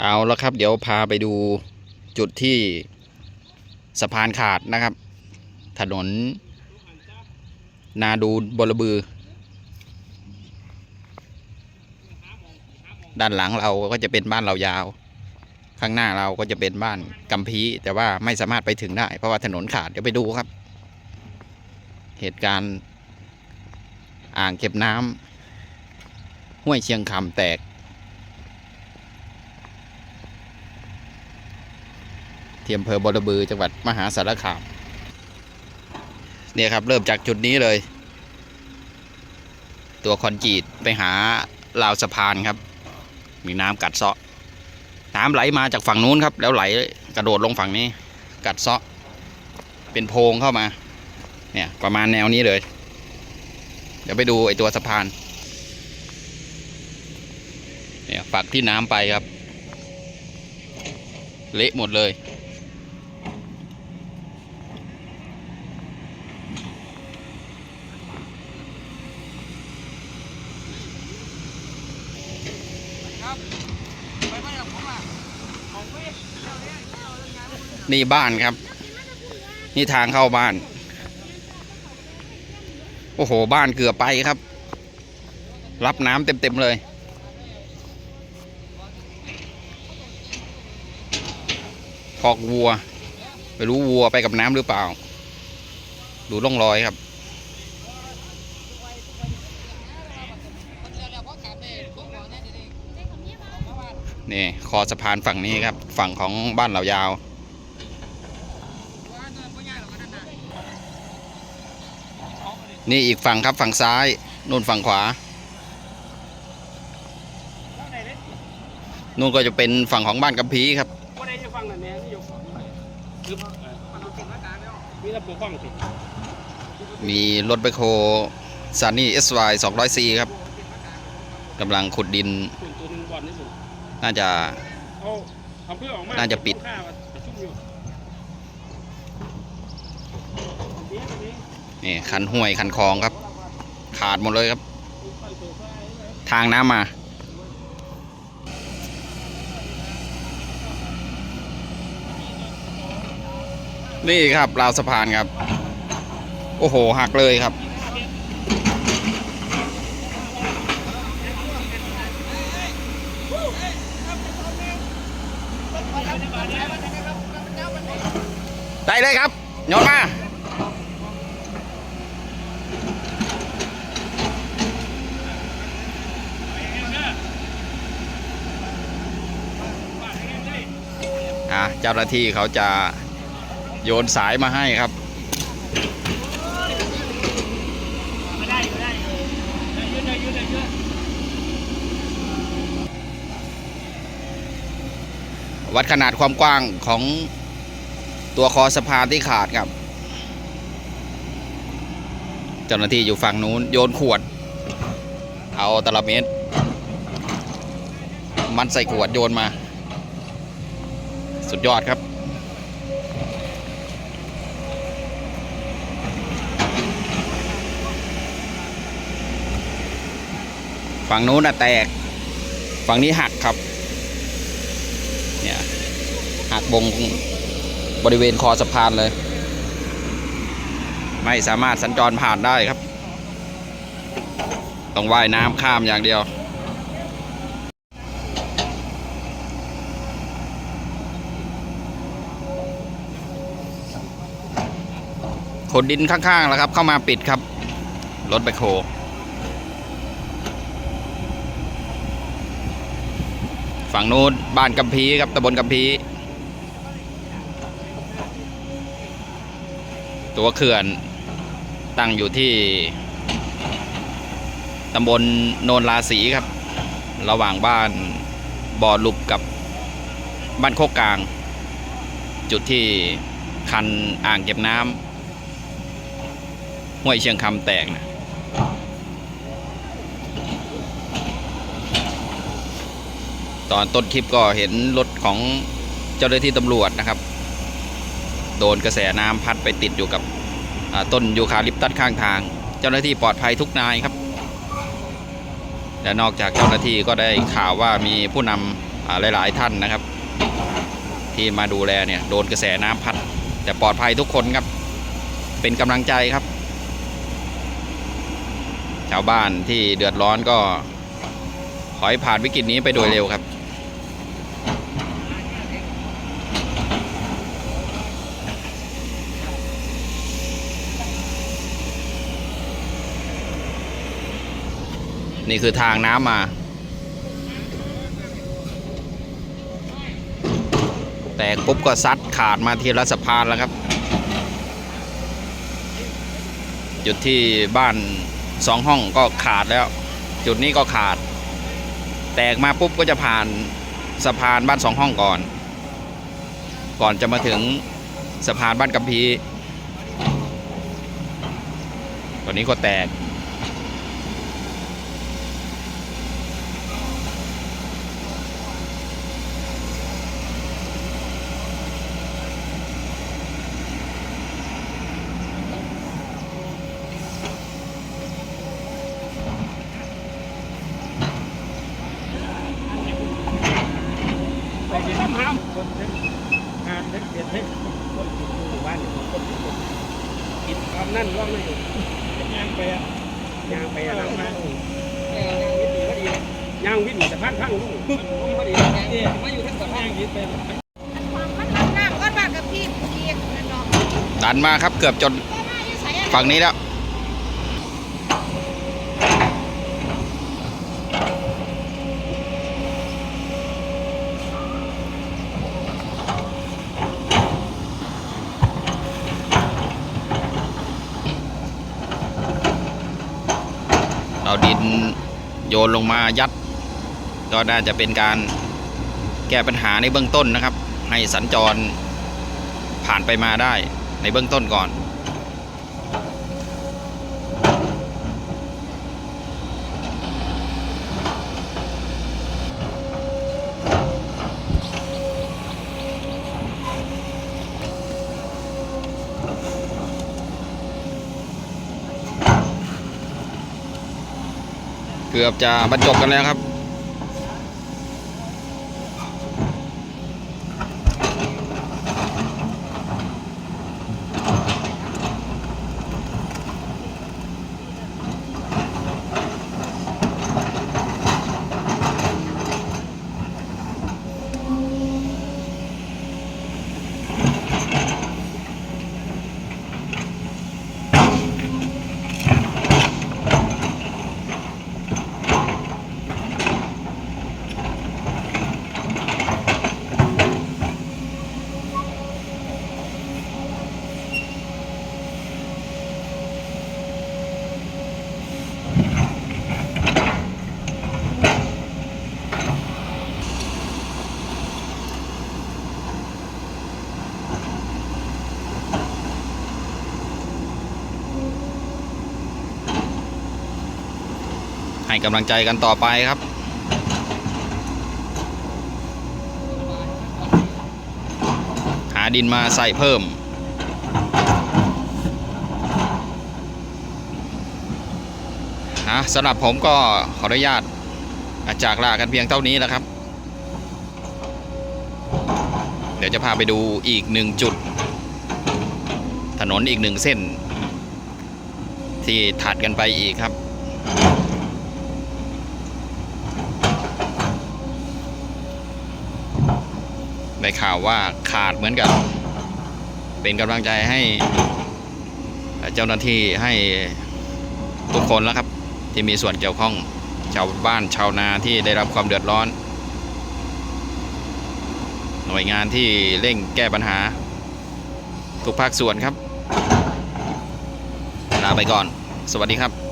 เอาแล้วครับ เดี๋ยวพาไปดูจุดที่สะพานขาดนะครับ ถนน นาดูบลบือ ด้านหลังเราก็จะเป็นบ้านเรายาว ข้างหน้าเราก็จะเป็นบ้านกำพีแต่ว่าไม่สามารถไปถึงได้ เพราะว่าถนนขาดเดี๋ยวไปดูครับ เหตุการณ์อ่างเก็บน้ำห้วยเชียงคำแตก ที่อำเภอบรบือจังหวัดมหาสารคามเนี่ยครับเริ่มจากจุดนี้เลย ตัวคอนกรีตไปหาราวสะพานครับ มีน้ำกัดเซาะน้ำไหลมาจากฝั่งนู้นครับ แล้วไหลกระโดดลงฝั่งนี้ กัดเซาะเป็นโพรงเข้ามา เนี่ยประมาณแนวนี้เลย เดี๋ยวไปดูไอตัวสะพาน เนี่ยฝักที่น้ำไปครับ เละหมดเลย นี่บ้านครับ นี่ทางเข้าบ้าน โอ้โห บ้านเกือบไปครับ รับน้ำเต็มๆเลย คอกวัว ไม่รู้วัวไปกับน้ำหรือเปล่า ดูร่องรอยครับ นี่คอสะพานฝั่งนี้ครับ ฝั่งของบ้านเหล่ายาวนี่อีกฝั่งครับฝั่งซ้ายนู่นฝั่งขวานู่นก็จะเป็นฝั่งของบ้านกำพีครับว่าได้จะฟังนั่นแน่ที่ยกคือมันเอาเก่งมากกลางแล้วมีระบบฟังสิมีรถแบคโฮซานี่ SY 200C ครับกำลังขุดดิน นตัวหนึ่งบอลนี่สุดน่าจะเอาเอาเพื่อออกมาน่าจะปิดข้าวประชุมอยู่เดี๋ยวเดี๋ยวนี่คันห้วยคันคลองครับ ขาดหมดเลยครับ ทางน้ำมา นี่ครับราวสะพานครับ โอ้โหหักเลยครับ ได้เลยครับโยนมาอะเจ้าหน้าที่เขาจะโยนสายมาให้ครับ ไม่ได้อยู่ได้อยู่ได้ยืดได้ยืดได้ยืด วัดขนาดความกว้างของตัวคอสะพานที่ขาดครับ เจ้าหน้าที่อยู่ฝั่งนู้นโยนขวด เอาตลับเมตร มันใส่ขวดโยนมา สุดยอดครับฝั่งนู้นน่ะแตก ฝั่งนี้หักครับ หักบงบริเวณคอสะพานเลย ไม่สามารถสัญจรผ่านได้ครับ ต้องว่ายน้ำข้ามอย่างเดียว ขนดินข้างๆแล้วครับ เข้ามาปิดครับ รถแบคโฮฝั่งนู้นบ้านกำพีครับตำบลกำพี ตัวเขื่อนตั้งอยู่ที่ตำบลโนนราศีครับ ระหว่างบ้านบ่อหลุบกับบ้านโคกกลาง จุดที่คันอ่างเก็บน้ำห้วยเชียงคำแตกนะตอนต้นคลิปก็เห็นรถของเจ้าหน้าที่ตำรวจนะครับ โดนกระแสน้ำพัดไปติดอยู่กับต้นยูคาลิปตัสข้างทาง เจ้าหน้าที่ปลอดภัยทุกนายครับ และนอกจากเจ้าหน้าที่ก็ได้ข่าวว่ามีผู้นอ่าหลาย ๆ ท่านนะครับ ที่มาดูแลเนี่ยโดนกระแสน้ำพัด แต่ปลอดภัยทุกคนครับ เป็นกำลังใจครับ ชาวบ้านที่เดือดร้อนก็ขอให้ผ่านวิกฤตนี้ไปโดยเร็วครับ นี่คือทางน้ำมา แตกปุ๊บก็ซัดขาดมาทีละสะพานแล้วครับ จุดที่บ้านสองห้องก็ขาดแล้ว จุดนี้ก็ขาด แตกมาปุ๊บก็จะผ่านสะพานบ้านสองห้องก่อน ก่อนจะมาถึงสะพานบ้านกัมพีตอนนี้ก็แตก เดี๋ยวน้ำคนเด็กงานเด็กเด็กเด็กคนอยู่หมู่บ้านคนอยู่คนกินตอนนั้นร่องไม่อยู่ยางไปอะยางไปอะนั่งมาย่างวิ่งสะพานพังลุงลุงพอดีเนี่ยมาอยู่ทั้งสะพานยิดไปความมันทำน้ำก้อนบาดกับพี่อีกนั่นเนาะดันมาครับเกือบจนฝั่งนี้แล้ว เอาดิน โยนลงมายัด ก็น่าจะเป็นการแก้ปัญหาในเบื้องต้นนะครับ ให้สัญจรผ่านไปมาได้ในเบื้องต้นก่อน กือบจะบรรจบกันแล้วครับ ให้กำลังใจกันต่อไปครับ หาดินมาใส่เพิ่ม นะสำหรับผมก็ขออนุญาตจากลากันเพียงเท่านี้แล้วครับ เดี๋ยวจะพาไปดูอีกหนึ่งจุด ถนนอีกหนึ่งเส้น ที่ถัดกันไปอีกครับ ได้ข่าวว่าขาดเหมือนกัน เป็นกำลังใจให้ เจ้าหน้าที่ให้ทุกคนแล้วครับ ที่มีส่วนเกี่ยวข้องชาวบ้านชาวนาที่ได้รับความเดือดร้อน หน่วยงานที่เร่งแก้ปัญหา ทุกภาคส่วนครับลาไปก่อน สวัสดีครับ